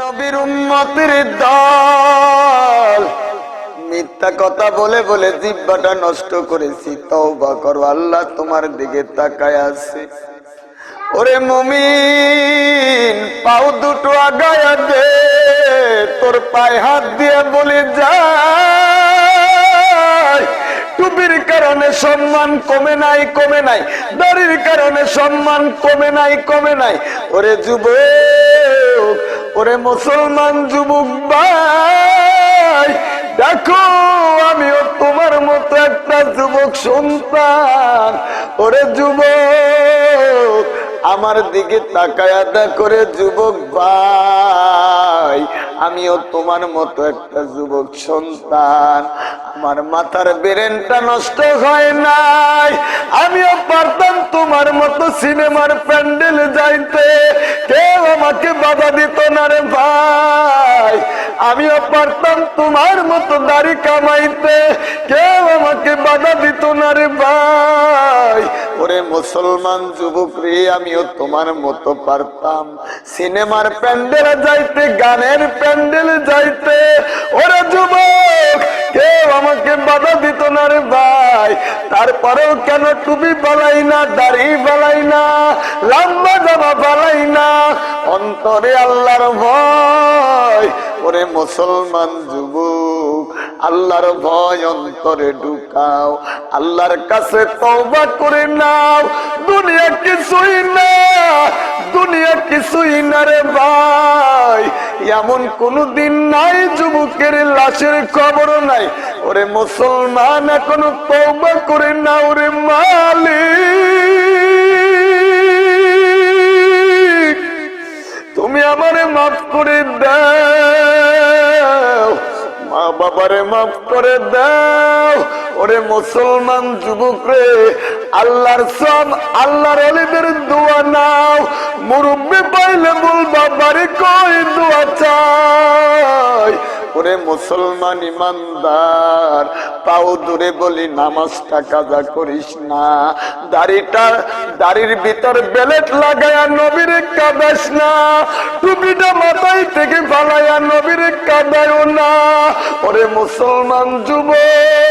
নবীর উম্মতের দল। মিথ্যা কথা বলে বলে জিব্বাটা নষ্ট করেছি, তওবা করো, আল্লাহ তোমার দিকে তাকায় আছে। ওরে মুমিন, পাও দুটো আগায়া দে, তোর পায়ে হাত দিয়ে বলে যায় টুপির কারণে সম্মান কমে নাই কমে নাই, দাড়ির কারণে সম্মান কমে নাই কমে নাই। ওরে যুবক ওরে মুসলমান যুবক ভাই, দেখো আমিও তোমার মতো একটা যুবক সন্তান। ওরে যুবক, আমার দিকে তাকায়াদা করে যুবক ভাই, আমিও তোমার মতো একটা যুবক সন্তান। আমার মাথার বেরেনটা নষ্ট হয় নাই। আমিও পারতাম তোমার মতো সিনেমার প্যান্ডেল যাইতে। কেউ আমাকে বাধা দিত না রে ভাই, আমিও পারতাম তোমার মতো দাড়ি কামাইতে। কেউ আমাকে বাধা দিত না রে ভাই। ওরে মুসলমান যুবক রে আমিও তোমার মতো পারতাম। সিনেমার প্যান্ডেল যাইতে, গানের প্যান্ডেল যাইতে। ওরে যুবক, কেউ আমাকে বাধা দিত না রে ভাই। তারপরেও কেন টুপি বালাই না, দাড়ি বালাই না, লম্বা জামা বালাই না? অন্তরে আল্লাহর ভয়, ওরে মুসলমান যুবক, আল্লাহর ভয় অন্তরে ঢুকাও, আল্লাহর কাছে তওবা করে নাও। দুনিয়া কিছুই না, দুনিয়া কিছুই না রে ভাই। এমন কোন দিন নাই যুবকের লাশের খবর নাই। ওরে মুসলমান, এখনও তওবা করে নাও রে মাফ করে দাও। মা বাবারে মাফ করে দাও। ওরে মুসলমান যুবক রে আল্লাহর সব আল্লাহর অলিদের দোয়া নাও। মুরব্বী পাইলে বলবা বাবারে কই দোয়া চাই। ওরে মুসলমান ইমানদার, পাও দূরে বলি নামাজটা কাজা করিস না। দাড়িটা, দাড়ির ভিতর বেলেট লাগায়া নবীর কাদাস না। টুপিটা মাথায় থেকে ফালাইয়া নবীর কাদায়ও না। ওরে মুসলমান যুবক